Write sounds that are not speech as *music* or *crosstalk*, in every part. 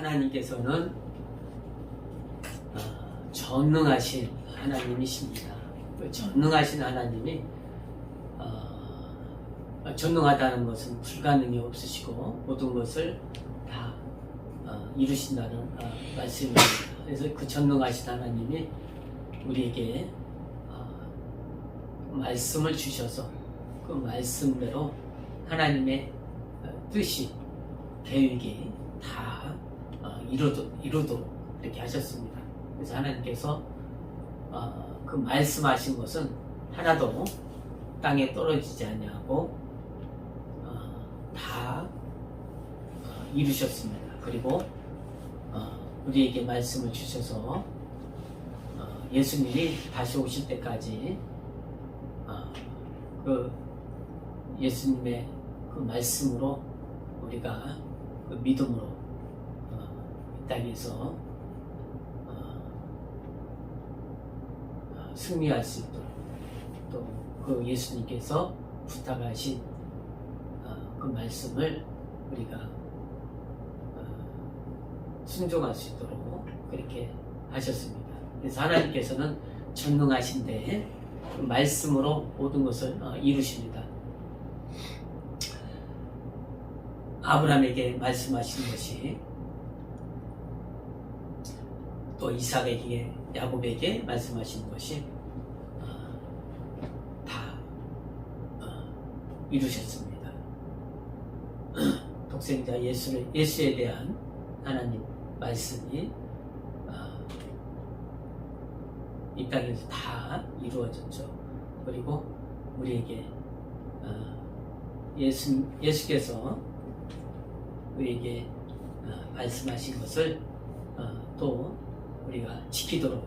하나님께서는 어, 전능하신 하나님이십니다. 그 전능하신 하나님이 어, 전능하다는 것은 불가능이 없으시고 모든 것을 다 어, 이루신다는 어, 말씀입니다. 그래서 그 전능하신 하나님이 우리에게 어, 말씀을 주셔서 그 말씀대로 하나님의 어, 뜻이 계획이 다 어, 이루도, 이루도록 이렇게 하셨습니다. 그래서 하나님께서 어, 그 말씀하신 것은 하나도 땅에 떨어지지 아니하고 어, 다 어, 이루셨습니다. 그리고 어, 우리에게 말씀을 주셔서 어, 예수님이 다시 오실 때까지 어, 그 예수님의 그 말씀으로 우리가 그 믿음으로 땅에서 어, 어, 승리할 수 있도록 또 그 예수님께서 부탁하신 어, 그 말씀을 우리가 어, 순종할 수 있도록 그렇게 하셨습니다. 그래서 하나님께서는 전능하신데 그 말씀으로 모든 것을 어, 이루십니다. 아브라함에게 말씀하신 것이 또 이삭에게 야곱에게 말씀하신 것이 어, 다 어, 이루셨습니다. *clears throat* 독생자 예수를 예수에 대한 하나님 말씀이 어, 이 땅에서 다 이루어졌죠. 그리고 우리에게 어, 예수 예수께서 우리에게 어, 말씀하신 것을 어, 또 우리가 지키도록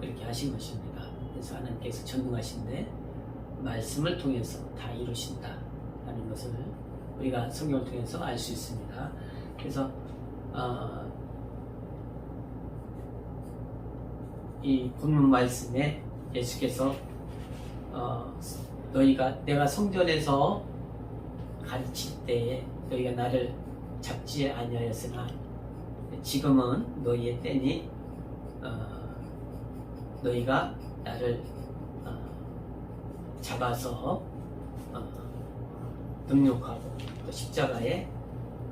그렇게 하신 것입니다. 그래서 하나님께서 전능하신데 말씀을 통해서 다 이루신다 하는 것을 우리가 성경을 통해서 알 수 있습니다. 그래서 어, 이 본문 말씀에 예수께서 어, 너희가 내가 성전에서 가르칠 때에 너희가 나를 잡지 아니하였으나 지금은 너희의 때니 어, 너희가 나를 어, 잡아서 어, 능욕하고 또 십자가에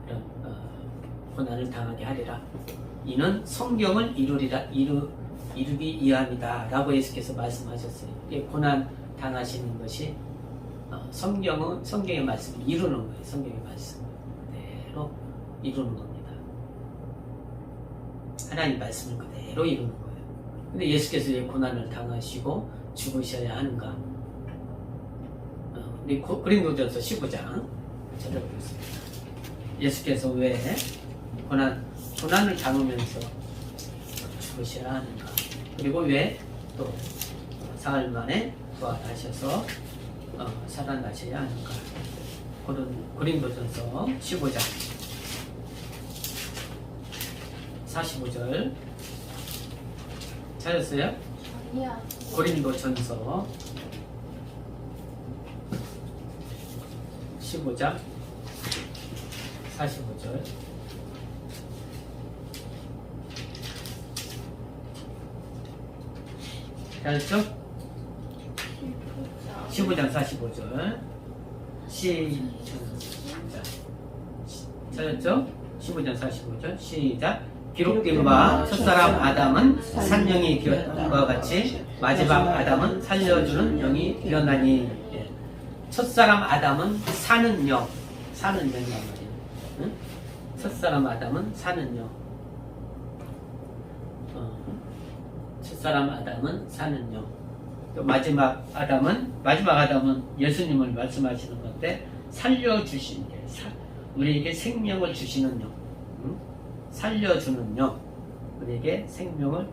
그런 어, 고난을 당하게 하리라. 이는 성경을 이루리라 이루 이루기 위함이다라고 예수께서 말씀하셨어요. 이 고난 당하시는 것이 어, 성경은 성경의 말씀을 이루는 거예요. 성경의 말씀 그대로 이루는 겁니다. 하나님 말씀을 그대로 이루는 거예요. 근데 예수께서 왜 고난을 당하시고 죽으셔야 하는가? 어, 우리 고- 고린도전서 15장 찾아보겠습니다. 예수께서 왜 고난 고난을 당하면서 죽으셔야 하는가? 그리고 왜 또 사흘 만에 부활하셔서 어, 살아나셔야 하는가? 고린, 고린도전서 15장 45절 찾았어요? 아니야. 고린도 전서 15장 45절 찾았죠? 15장 45절 시작 찾았죠? 15장 45절 시작 기록된 바 첫사람 아담은 산영이 되었던 것과 같이 마지막 아담은 살려주는 영이 되었나니 예. 첫사람 아담은 사는 영 사는 영이란 말이에요 응? 첫사람 아담은 사는 영 어. 첫사람 아담은 사는 영. 또 마지막 아담은 마지막 아담은 예수님을 말씀하시는 건데 살려 주신 게 사- 우리에게 생명을 주시는 영. 응? 살려 주는 영. 우리에게 생명을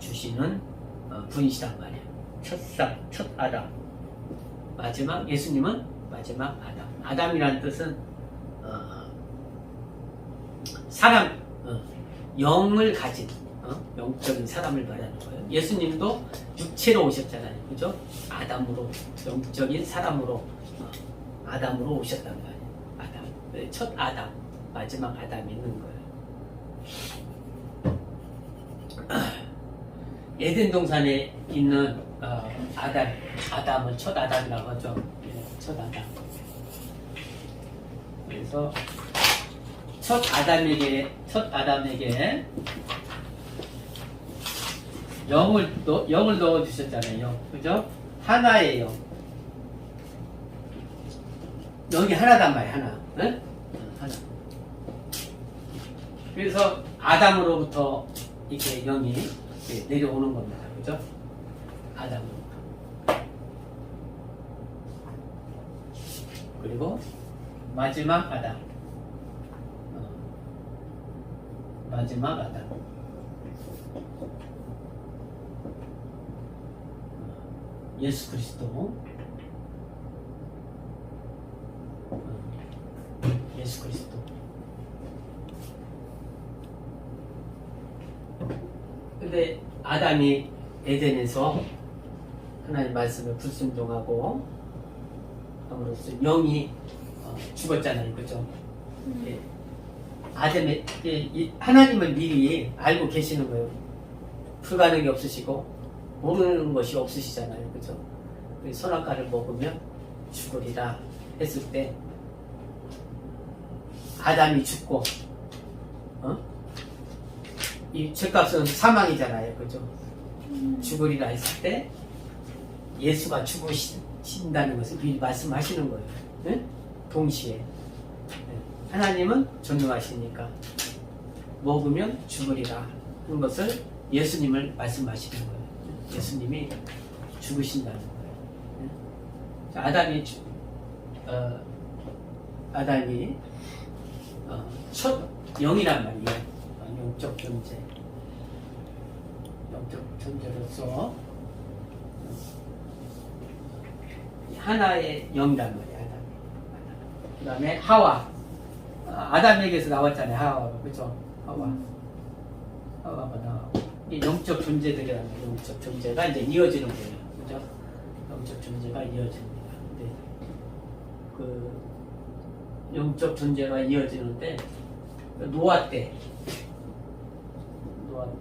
주시는 어, 분이시단 말이에요. 첫사 첫 아담. 마지막 예수님은 마지막 아담. 아담이라는 뜻은 어, 사람 어, 영을 가진 어? 영적인 사람을 말하는 거예요. 예수님도 육체로 오셨잖아요. 그죠? 아담으로, 영적인 사람으로, 어, 아담으로 오셨단 말이에요. 아담. 네, 첫 아담, 마지막 아담이 있는 거예요. 에덴 동산에 있는 어, 아담, 아담을 첫 아담이라고 하죠. 예, 첫 아담. 그래서 첫 아담에게 첫 아담에게 영을 넣- 영을 넣어 주셨잖아요. 영. 그죠? 영. 영이 하나단 말이야, 하나. 응? 그래서 아담으로부터 이렇게 영이 이렇게 내려오는 겁니다. 그죠? 아담으로부터. 그리고 마지막 아담. 어, 마지막 아담. 어, 예수 그리스도. 어, 예수 그리스도. 근데 아담이 에덴에서 하나님 말씀을 불순종하고 함으로써 영이 어, 죽었잖아요, 그죠? 예. 아담의 예, 이- 하나님은 미리 알고 계시는 거예요. 불가능이 없으시고 모르는 것이 없으시잖아요, 그죠? 그 선악과를 먹으면 죽으리라 했을 때 아담이 죽고 어? 이 죄값은 사망이잖아요, 그죠? 죽으리라 했을 때 예수가 죽으신다는 것을 미리 말씀하시는 거예요. 예? 동시에 예. 하나님은 전능하시니까 먹으면 죽으리라 하는 것을 예수님을 말씀하시는 거예요. 예수님이 죽으신다는 거예요. 아담이 죽- 어, 아담이 어, 첫 영이란 말이에요. 어, 영적 존재. 영적 존재로서 하나의 영이란 말이에요. 아담. 그 다음에 하와. 아, 아담에게서 나왔잖아요. 하와가. 그죠? 하와. 하와가 나오고. 이 영적 존재들이라는. 영적 존재가 이제 이어지는 거예요. 그죠? 영적 존재가 이어집니다. 근데 그 영적 존재가 이어지는데 노아 때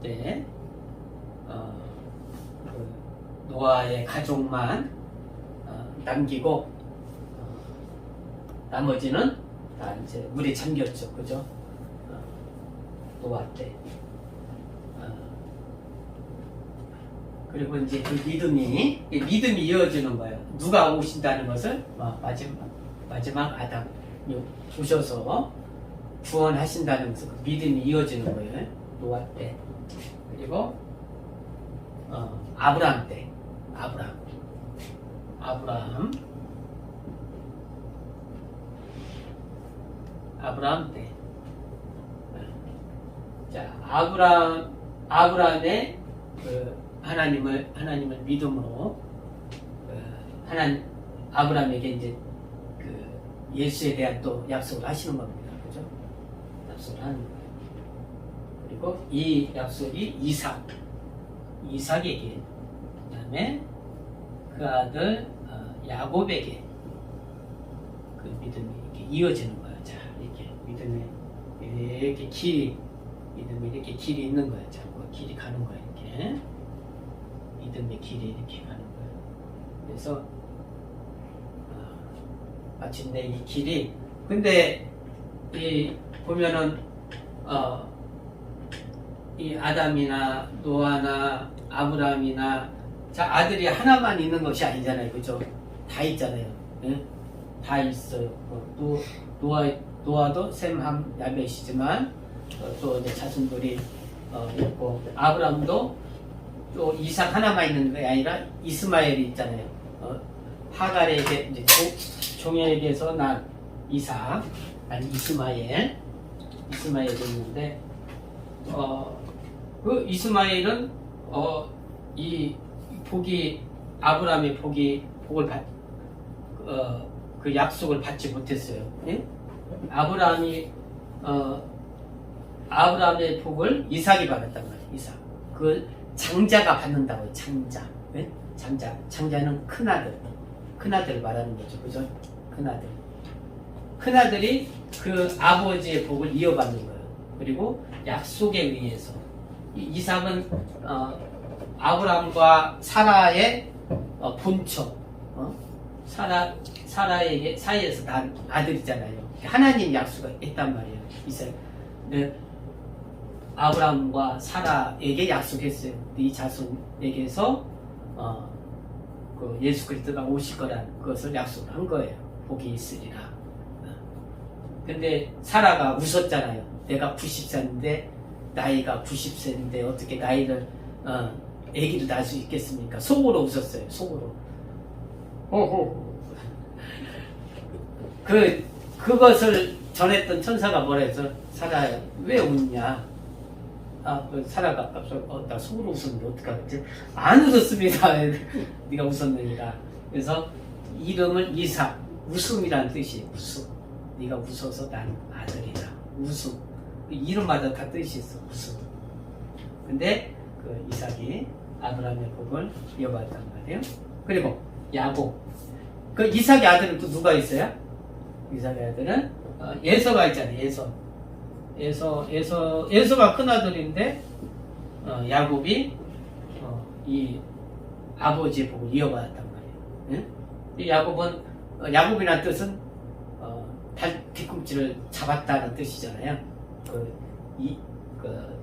때 어, 그 노아의 가족만 어, 남기고 어, 나머지는 다 이제 물에 잠겼죠, 그죠? 어, 노아 때. 어, 그리고 이제 그 믿음이 이 믿음이 이어지는 거예요. 누가 오신다는 것을 어, 마지막 마지막 아담 오셔서 구원하신다는 것을 그 믿음이 이어지는 거예요. 노아 때. 그리고 어, 아브라함 때. 아브라함. 아브라함. 아브라함 때. 자, 아브라함, 아브라함의 그 하나님을, 하나님을 믿음으로, 그 하나님, 아브라함에게 이제 그 예수에 대한 또 약속을 하시는 겁니다. 그죠? 약속을 하는 거예요. 그리고 이 약속이 이삭, 이삭에게, 그 다음에 그 아들 어, 야곱에게 그 믿음이 이렇게 이어지는 거예요. 자, 이렇게 믿음에 이렇게 길이, 믿음에 이렇게 길이 있는 거예요. 자, 그 길이 가는 거예요. 이렇게. 믿음의 길이 이렇게 가는 거예요. 그래서 어, 마침내 이 길이 근데 이 보면은 어, 이 아담이나 노아나 아브라함이나 자 아들이 하나만 있는 것이 아니잖아요, 그죠? 다 있잖아요. 예? 다 있어요. 어, 또 노아 노아도 셈함 야벳이지만 어, 또 이제 자손들이 어, 있고 아브라함도 또 이삭 하나만 있는 게 아니라 이스마엘이 있잖아요. 어, 하갈에게 이제 조- 종에게서 난 이삭 아니 이스마엘 이스마엘이 있는데 어, 그 이스마엘은 어, 이 복이 아브라함의 복이 복을 받, 어, 그 약속을 받지 못했어요. 예? 아브라함이 어, 아브라함의 복을 이삭이 받았단 말이에요. 이삭. 그 장자가 받는다고요. 장자. 예? 장자. 장자는 큰 아들. 큰 아들 말하는 거죠. 그죠? 큰 아들. 큰 아들이 그 아버지의 복을 이어받는 거예요. 그리고 약속에 의해서 이 이삭은 어, 아브라함과 사라의 어, 본처 어? 사라 사라에게 사이에서 난 아들이잖아요. 하나님 약속이 있단 말이에요. 이삭. 네. 아브라함과 사라에게 약속했어요. 네 자손에게서 어, 그 예수 그리스도가 오실 거라는 것을 약속한 거예요. 복이 있으리라. 어. 근데 사라가 웃었잖아요. 내가 90세인데 나이가 90세인데 어떻게 나이를 어, 아기를 낳을 수 있겠습니까? 속으로 웃었어요. 속으로. 호호. 그 그것을 전했던 천사가 뭐라 해서 사라야 왜 웃냐? 아, 그 사라가 앞서 어, 나 속으로 웃었는데 어떡하지? 안 웃었습니다. *laughs* 네가 웃었느니라. 그래서 이름을 이삭, 웃음이라는 뜻이 웃음. 네가 웃어서 난 아들이다. 웃음. 그 이름마다 다 뜻이 있어. 웃음. 근데 그 이삭이 아브라함의 복을 이어받았단 말이에요. 그리고 야곱. 그 이삭의 아들은 또 누가 있어요? 이삭의 아들은 어, 예서가 있잖아요. 예서. 예서, 예서, 예서가 큰 아들인데 어, 야곱이 어, 이 아버지의 복을 이어받았단 말이에요. 응? 이 야곱은 어, 야곱이라는 뜻은 어, 발 뒤꿈치를 잡았다는 뜻이잖아요. 그, 이, 그,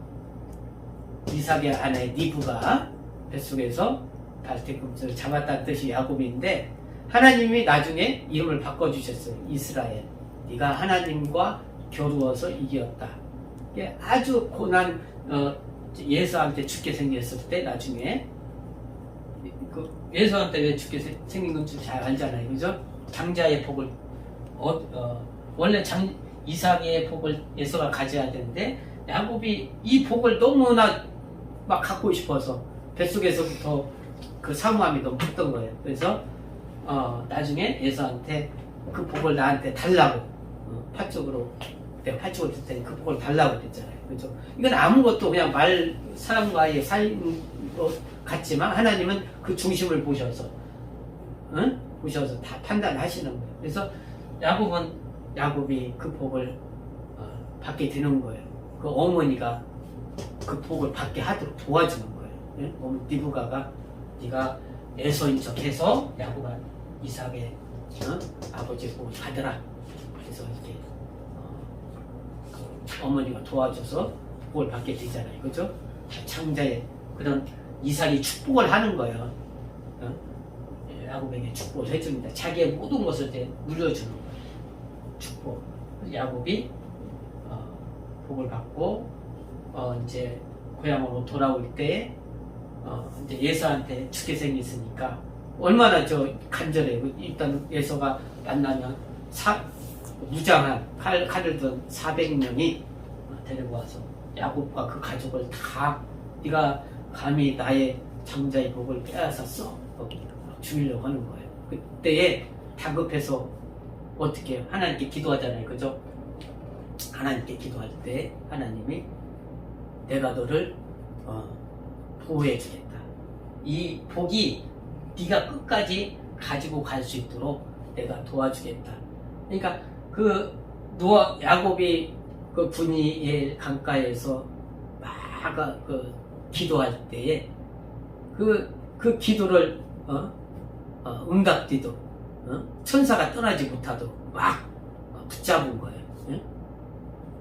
이삭의 아내 니브가 뱃속에서 발 뒤꿈치를 잡았다는 뜻이 야곱인데 하나님이 나중에 이름을 바꿔주셨어요. 이스라엘. 네가 하나님과 겨루어서 이겼다. 이게 아주 고난 어, 예수한테 죽게 생겼을 때 나중에 그 예수한테 왜 죽게 생- 생긴 건지 잘 알잖아요, 그죠? 장자의 복을 어, 어, 원래 장 이삭의 복을 예수가 가져야 되는데 야곱이 이 복을 너무나 막 갖고 싶어서 뱃속에서부터 그 사모함이 너무 컸던 거예요. 그래서 어, 나중에 예수한테 그 복을 나한테 달라고 어, 파쪽으로 내가 파쪽을 줄 테니 그 복을 달라고 그랬잖아요. 그죠? 이건 아무것도 그냥 말 사람과의 사이인 것 같지만 하나님은 그 중심을 보셔서 응? 보셔서 다 판단하시는 거예요. 그래서 야곱은 야곱이 그 복을 어, 받게 되는 거예요. 그 어머니가 그 복을 받게 하도록 도와주는 거예요. 예? 어머니 니부가가 네가 애서인 척해서 야곱아 이삭의 어? 아버지 복을 받으라. 그래서 이렇게 어, 그 어머니가 도와줘서 복을 받게 되잖아요. 그죠? 창자의 그런 이삭이 축복을 하는 거예요. 어? 예, 야곱에게 축복을 해줍니다. 자기의 모든 것을 물려주는 거예요. 그래서 야곱이 어, 복을 받고 어, 이제 고향으로 돌아올 때 어, 이제 예서한테 죽게 생겼으니까 얼마나 저 간절해. 그 일단 예서가 만나면 사, 무장한 칼, 칼을 든 400명이 데리고 와서 야곱과 그 가족을 다 네가 감히 나의 장자의 복을 빼앗았어 어, 죽이려고 하는 거예요. 그때에 다급해서 어떻게? 하나님께 기도하잖아요, 그죠? 하나님께 기도할 때 하나님이 내가 너를 어, 보호해 주겠다. 이 복이 네가 끝까지 가지고 갈 수 있도록 내가 도와주겠다. 그러니까 그 노아 야곱이 그 분이엘 강가에서 막 그 기도할 때에 그, 그 기도를 어? 어, 응답디도 어? 천사가 떠나지 못하도록 막 어, 붙잡은 거예요. 예?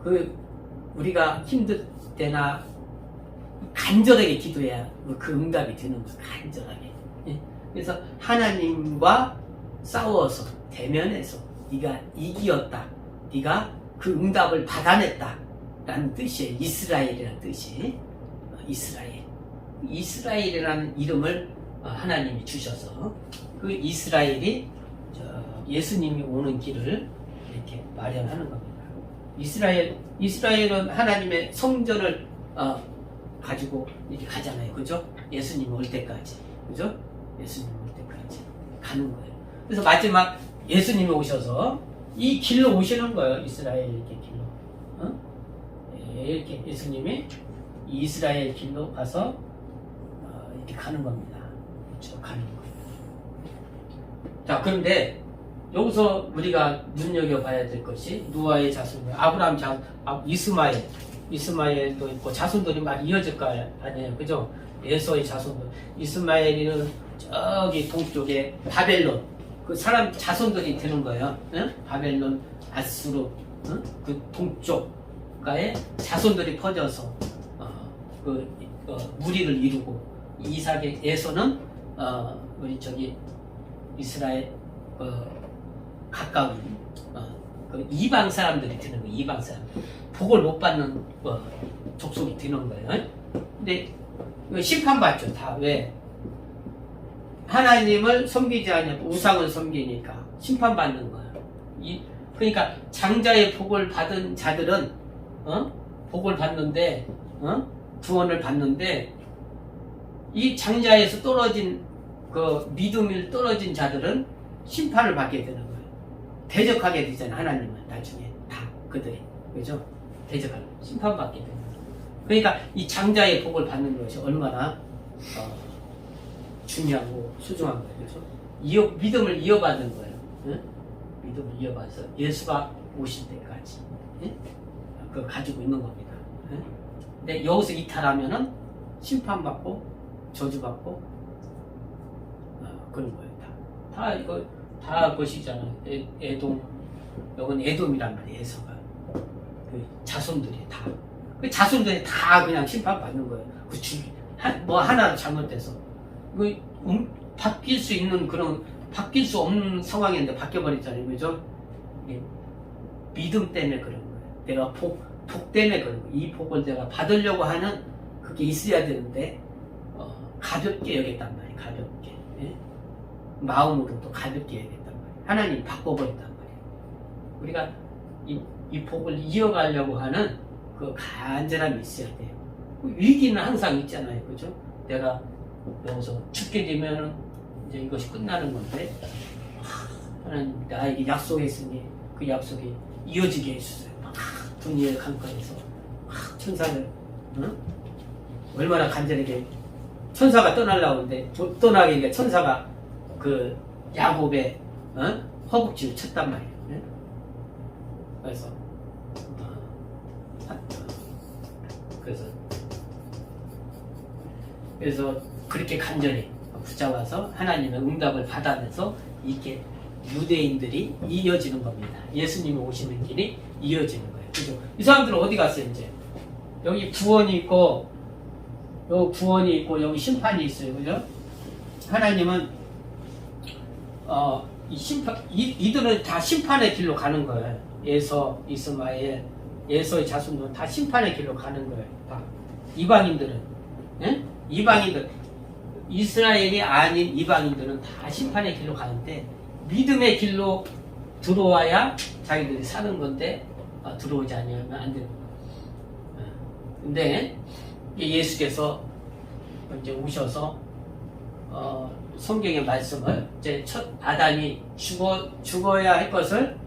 그 우리가 힘들 때나 간절하게 기도해야 그 응답이 되는 거예요. 간절하게. 예? 그래서 하나님과 싸워서 대면해서 네가 이기었다. 네가 그 응답을 받아냈다. 라는 뜻이에요. 이스라엘이라는 뜻이. 어, 이스라엘. 이스라엘이라는 이름을 어, 하나님이 주셔서 그 이스라엘이 저 예수님이 오는 길을 이렇게 마련하는 겁니다. 이스라엘, 이스라엘은 하나님의 성전을 어, 가지고 이렇게 가잖아요. 그죠? 예수님 올 때까지. 그죠? 예수님 올 때까지 가는 거예요. 그래서 마지막 예수님이 오셔서 이 길로 오시는 거예요. 이스라엘 이렇게 길로. 어? 예, 이렇게 예수님이 이스라엘 길로 가서 어, 이렇게 가는 겁니다. 그렇죠? 가는 거예요. 자, 그런데 여기서 우리가 눈여겨봐야 될 것이 누아의 자손, 아브라함 자, 아, 이스마엘, 이스마엘도 있고 자손들이 막 이어질 거 아니에요. 그죠? 에서의 자손들. 이스마엘이는 저기 동쪽에 바벨론. 그 사람 자손들이 되는 거예요. 응? 바벨론, 아수르, 응? 그 동쪽가에 자손들이 퍼져서 어, 그 어, 무리를 이루고 이삭의 에서는 어, 우리 저기 이스라엘 어, 가까운 어, 그 이방 사람들이 되는 거예요. 이방 사람 복을 못 받는 어, 족속이 되는 거예요. 근데 이거 심판 받죠. 다 왜? 하나님을 섬기지 않냐고 우상을 섬기니까 심판 받는 거야. 이, 그러니까 장자의 복을 받은 자들은 어? 복을 받는데 어? 구원을 받는데 이 장자에서 떨어진 그 믿음이 떨어진 자들은 심판을 받게 되는 거예요. 대적하게 되잖아요. 하나님은 나중에 다 그들이 그죠? 대적하는 심판받게 되는. 그러니까 이 장자의 복을 받는 것이 얼마나 어, 중요하고 소중한 거예요. 그래서 이어, 믿음을 이어받는 거예요. 응? 믿음을 이어받아서 예수가 오실 때까지 응? 그거 가지고 있는 겁니다. 응? 근데 여기서 이탈하면은 심판받고 저주받고 어, 그런 거예요. 다, 다 이거 다 것이잖아요. 에, 에돔 여건 에돔이란 말이에요. 에서가 그 자손들이 다. 그 자손들이 다 그냥 심판받는 거예요. 그 주, 한, 뭐 하나 잘못돼서 그 음, 바뀔 수 있는 그런 바뀔 수 없는 상황인데 바뀌어버렸잖아요. 그죠? 이게 믿음 때문에 그런 거예요. 내가 복, 복 때문에 그런 거예요. 이 복을 내가 받으려고 하는 그게 있어야 되는데 어, 가볍게 여겼단 말이에요. 가볍게. 예? 마음으로도 가볍게 여겼단 말이에요. 하나님 바꿔버렸단 말이에요. 우리가 이, 이 복을 이어가려고 하는 그 간절함이 있어야 돼요. 위기는 항상 있잖아요. 그죠? 내가 여기서 죽게 되면 이제 이것이 끝나는 건데 하나님 나에게 약속했으니 그 약속이 이어지게 해주세요. 막 분리의 강가에서 막 천사를 응? 얼마나 간절하게 천사가 떠나려는데 못 떠나게 천사가 그 야곱의 어? 허벅지를 쳤단 말이에요. 응? 그래서 어, 아, 그래서 그래서 그렇게 간절히 붙잡아서 하나님의 응답을 받아내서 이렇게 유대인들이 이어지는 겁니다. 예수님이 오시는 길이 이어지는 거예요. 그죠? 이 사람들은 어디 갔어요, 이제? 여기 구원이 있고, 여기 구원이 있고, 여기 심판이 있어요. 그죠? 하나님은, 어, 이 심판, 이, 이들은 다 심판의 길로 가는 거예요. 예서, 이스마엘, 예서의 자손들은 다 심판의 길로 가는 거예요. 다. 이방인들은. 예? 이방인들. 이스라엘이 아닌 이방인들은 다 심판의 길로 가는데 믿음의 길로 들어와야 자기들이 사는 건데 어, 들어오지 않으면 안 되는 거예요. 어. 근데 예수께서 이제 오셔서 어, 성경의 말씀을 이제 첫 아담이 죽어 죽어야 할 것을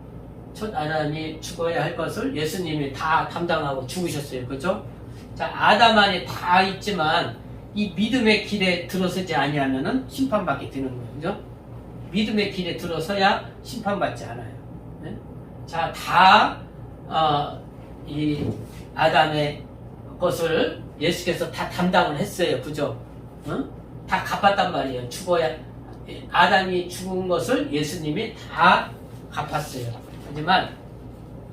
첫 아담이 죽어야 할 것을 예수님이 다 담당하고 죽으셨어요. 그죠? 자, 아담 안에 다 있지만 이 믿음의 길에 들어서지 아니하면은 심판받게 되는. 그죠? 믿음의 길에 들어서야 심판받지 않아요. 네? 자, 다, 어, 이 아담의 것을 예수께서 다 담당을 했어요. 그죠? 응? 다 갚았단 말이에요. 죽어야, 아담이 죽은 것을 예수님이 다 갚았어요. 하지만,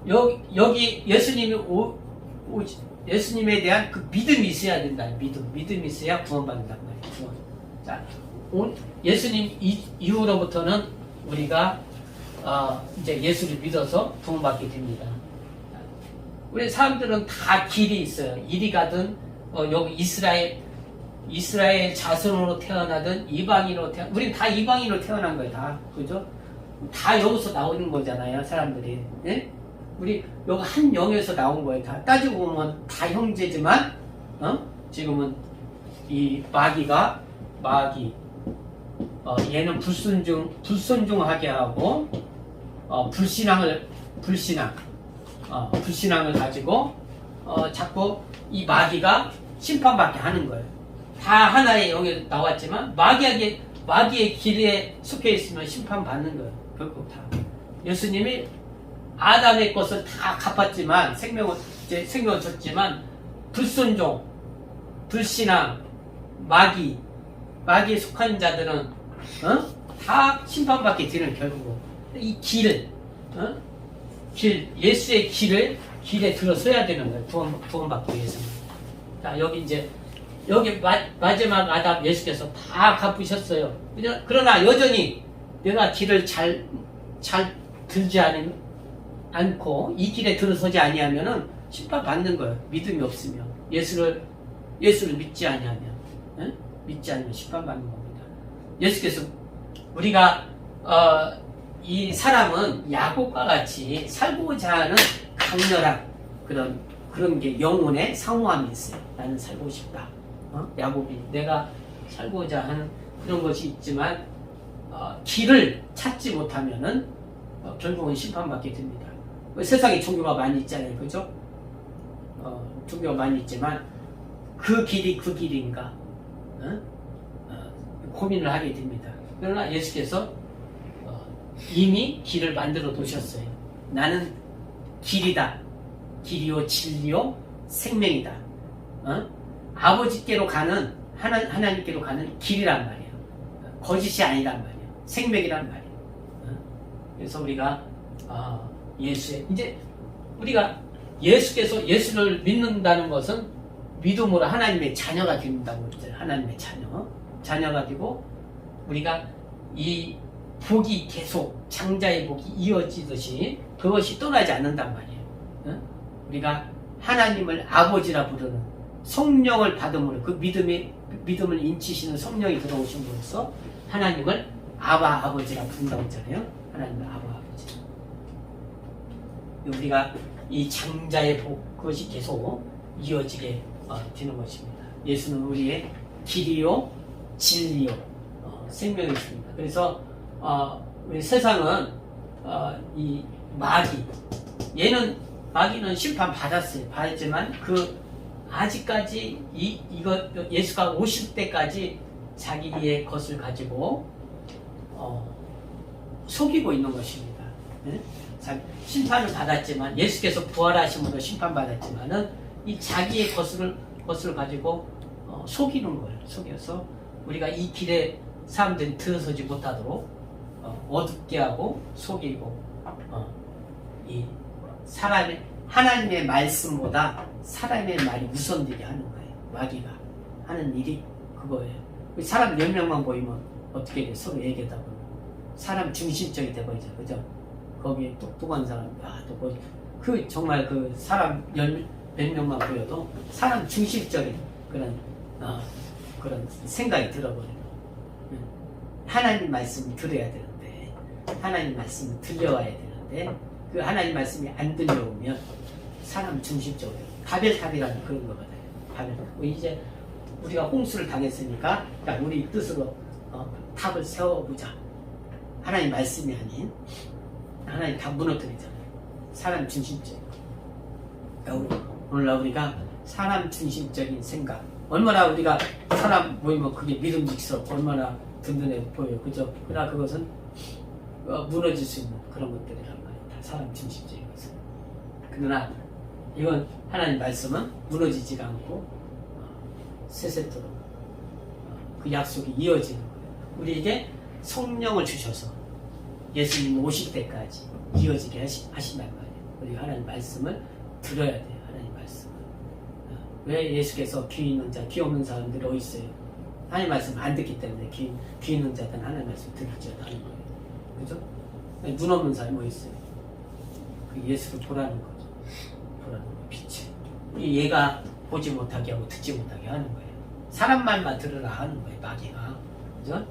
여기, 여기 예수님이 오, 오, 예수님에 대한 그 믿음이 있어야 된다. 믿음. 믿음이 있어야 구원받는단 말이에요. 구원. 자, 오- 예수님 이, 이후로부터는 우리가 어, 이제 예수를 믿어서 구원받게 됩니다. 우리 사람들은 다 길이 있어요. 이리 가든 어, 여기 이스라엘 이스라엘 자손으로 태어나든 이방인으로 태어 우리는 다 이방인으로 태어난 거예요. 다 그죠? 다 여기서 나오는 거잖아요. 사람들이. 예? 우리 여기 한 영에서 나온 거예요. 다 따지고 보면 다 형제지만 어? 지금은 이 마귀가 마귀 어, 얘는 불순종 불순종하게 하고 어, 불신앙을 불신앙 어, 불신앙을 가지고 어, 자꾸 이 마귀가 심판받게 하는 거예요. 다 하나의 영에 나왔지만 마귀에게 마귀의 길에 속해 있으면 심판받는 거예요. 결국 다 예수님이 아담의 것을 다 갚았지만 생명을 이제 생명을 줬지만 불순종, 불신앙, 마귀, 마귀에 속한 자들은 어? 다 심판받게 되는 결국 이 길을 어? 길 예수의 길을 길에 들어서야 되는 거예요. 구원 구원받기 위해서는. 자 여기 이제 여기 마, 마지막 아담 예수께서 다 갚으셨어요. 그러나 여전히 내가 길을 잘 잘 들지 않으면 않고 이 길에 들어서지 아니하면은 심판 받는 거예요. 믿음이 없으면 예수를 예수를 믿지 아니하면 응? 믿지 않으면 심판 받는 겁니다. 예수께서 우리가 어, 이 사람은 야곱과 같이 살고자 하는 강렬한 그런 그런 게 영혼의 상호함이 있어요. 나는 살고 싶다. 어? 야곱이 내가 살고자 하는 그런 것이 있지만 어, 길을 찾지 못하면은 어, 결국은 심판받게 됩니다. 뭐 세상에 종교가 많이 있잖아요, 그죠? 어, 종교가 많이 있지만 그 길이 그 길인가 어? 어, 고민을 하게 됩니다. 그러나 예수께서 어, 이미 길을 만들어 놓으셨어요. 나는 길이다. 길이요 진리요 생명이다. 어? 아버지께로 가는 하나, 하나님께로 가는 길이란 말이에요. 거짓이 아니란 말이에요. 생명이란 말이에요. 어? 그래서 우리가 아, 예수의 이제 우리가 예수께서 예수를 믿는다는 것은 믿음으로 하나님의 자녀가 된다고 그랬잖아요. 하나님의 자녀. 자녀가 되고 우리가 이 복이 계속 장자의 복이 이어지듯이 그것이 떠나지 않는단 말이에요. 어? 우리가 하나님을 아버지라 부르는 성령을 받음으로 그 믿음이 믿음을 인치시는 성령이 들어오신 분으로서 하나님을 아바 아버지라 부른다고 했잖아요. 하나님을 아바 아버지. 우리가 이 장자의 복 그것이 계속 이어지게 어, 되는 것입니다. 예수는 우리의 길이요 진리요 어, 생명이십니다. 그래서 어, 우리 세상은 어, 이 마귀 얘는 마귀는 심판 받았어요. 받았지만 그 아직까지 이 이거 예수가 오실 때까지 자기의 것을 가지고 어, 속이고 있는 것입니다. 네? 자, 심판을 받았지만 예수께서 부활하심으로 심판받았지만은 이 자기의 것을 것을 가지고 어, 속이는 거예요. 속여서 우리가 이 길에 사람들이 들어서지 못하도록 어, 어둡게 하고 속이고 어, 이 사람의 하나님의 말씀보다 사람의 말이 우선되게 하는 거예요. 마귀가 하는 일이 그거예요. 사람 몇 명만 보이면 어떻게 돼? 서로 얘기하다 보면 사람 중심적이 돼버리죠. 그죠? 거기에 똑똑한 사람, 아, 또 거기, 그, 정말 그 사람 열, 몇 명만 보여도 사람 중심적인 그런, 어, 그런 생각이 들어버려요. 응. 하나님 말씀을 들어야 되는데, 하나님 말씀을 들려와야 되는데, 그 하나님 말씀이 안 들려오면 사람 중심적으로, 바벨탑이라는 그런 거거든요. 바벨탑. 뭐 이제 우리가 홍수를 당했으니까, 자, 우리 뜻으로 어, 탑을 세워보자. 하나님 말씀이 아닌, 하나님 다 무너뜨리잖아요. 사람 중심적. 그러니까 오늘날 우리가 사람 중심적인 생각. 얼마나 우리가 사람 모이면 그게 믿음직스럽고 얼마나 든든해 보여요. 그죠? 그러나 그것은 어, 무너질 수 있는 그런 것들이란 말이에요. 다 사람 중심적인 것은. 그러나 이건 하나님 말씀은 무너지지가 않고 어, 세세토록 어, 그 약속이 이어지는 거예요. 우리에게 성령을 주셔서 예수님 오실 때까지 이어지게 하신단 말이에요. 우리 하나님 말씀을 들어야 돼요. 하나님 말씀을. 어, 왜 예수께서 귀 있는 자, 귀 없는 사람들이 어디 있어요? 하나님 말씀 안 듣기 때문에 귀, 귀 있는 자들은 하나님 말씀 들을지 하는 거예요. 그죠? 눈 없는 사람이 어디 있어요? 그 예수를 보라는 거죠. 보라는 거, 빛을. 이 얘가 보지 못하게 하고 듣지 못하게 하는 거예요. 사람 말만 들으라 하는 거예요, 마귀가. 그죠?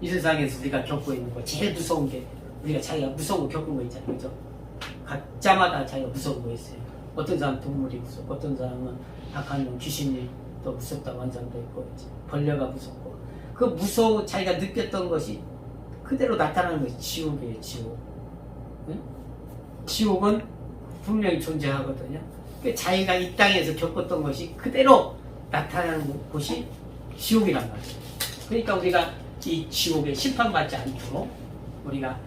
이 세상에서 우리가 겪고 있는 거 제일 무서운 게 우리가 자기가 무서운 거 겪은 거 있잖아요. 그죠? 각자마다 자기가 무서운 거 있어요. 어떤 사람은 동물이 무섭고 어떤 사람은 악한 놈, 귀신이 더 무섭다고 하는 사람도 있고 벌레가 무섭고 그 무서워 자기가 느꼈던 것이 그대로 나타나는 것이 지옥이에요. 지옥. 응? 지옥은 분명히 존재하거든요. 그 자기가 이 땅에서 겪었던 것이 그대로 나타나는 곳이 지옥이란 말이에요. 그러니까 우리가 이 지옥에 심판받지 않도록 우리가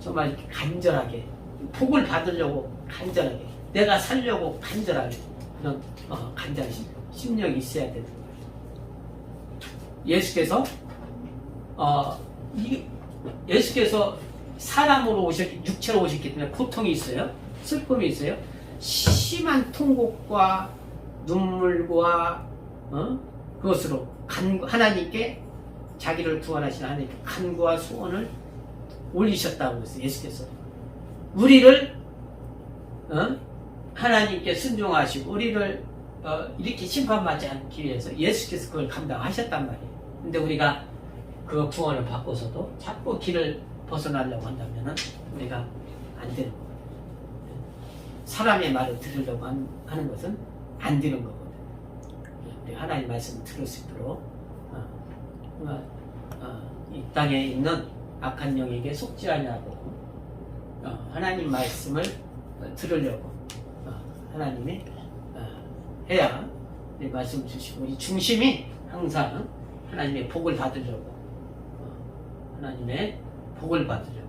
정말 간절하게 복을 받으려고 간절하게 내가 살려고 간절하게 그런 어, 간절한 심- 심령이 있어야 되는 거예요. 예수께서 어, 이, 예수께서 사람으로 오셨기 육체로 오셨기 때문에 고통이 있어요. 슬픔이 있어요. 심한 통곡과 눈물과 어? 그것으로 간 하나님께 자기를 구원하신 하나님께 간구와 소원을 올리셨다고 했어요. 예수께서 우리를 어? 하나님께 순종하시고 우리를 어, 이렇게 심판받지 않기 위해서 예수께서 그걸 감당하셨단 말이에요. 근데 우리가 그 구원을 받고서도 자꾸 길을 벗어나려고 한다면 우리가 안 되는 거예요. 사람의 말을 들으려고 한- 하는 것은 안 되는 거거든요. 하나님 말씀을 들을 수 있도록 어, 어, 어, 이 땅에 있는 악한 영에게 속지 아니하고 어, 하나님 말씀을 어, 들으려고 어, 하나님이 어, 해야 이 말씀 주시고 이 중심이 항상 하나님의 복을 받으려고 어, 하나님의 복을 받으려고.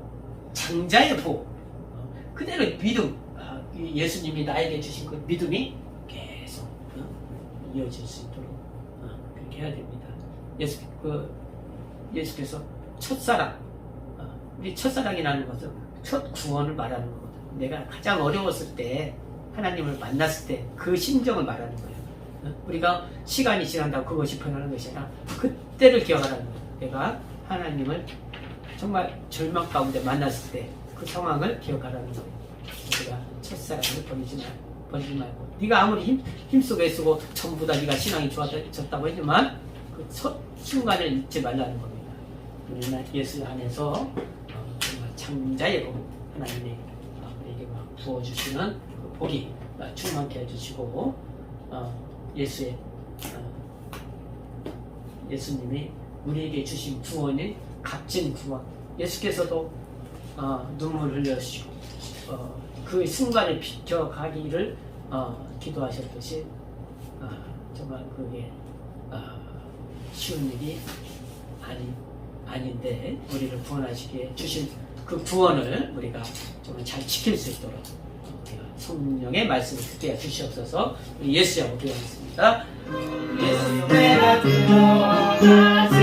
장자의 복. 어, 그대로 믿음 예수님이 나에게 주신 그 믿음이 계속 어, 이어질 수 있도록 어, 그렇게 해야 됩니다. 예수 그 예수께서 첫사랑 어, 우리 첫사랑이라는 것은 첫 구원을 말하는 거거든. 내가 가장 어려웠을 때 하나님을 만났을 때 그 심정을 말하는 거예요. 어? 우리가 시간이 지난다고 그것이 변하는 것이 아니라 그때를 기억하라는 거예요. 내가 하나님을 정말 절망 가운데 만났을 때 그 상황을 기억하라는 거예요. 우리가 첫사랑을 버리지 말, 버리지 말고 네가 아무리 힘, 힘쓰고 애쓰고 전부 다 네가 신앙이 좋아졌다고 했지만 그 첫 순간을 잊지 말라는 겁니다. 우리는 예수 안에서 어, 정말 복 하나님이 어, 우리에게 막 부어주시는 그 복이 어, 충만케 해주시고 어, 예수의 어, 예수님이 우리에게 주신 구원이 값진 구원 예수께서도 어, 눈물 흘려주시고 어, 그 순간을 비켜가기를 어, 기도하셨듯이 어, 정말 그게 어, 쉬운 일이 아니, 아닌데 우리를 구원하시기에 주신 그 구원을 우리가 정말 잘 지킬 수 있도록 성령의 말씀을 듣게 주시옵소서. 예수야고 기도하겠습니다. 예수 내가 들어가 세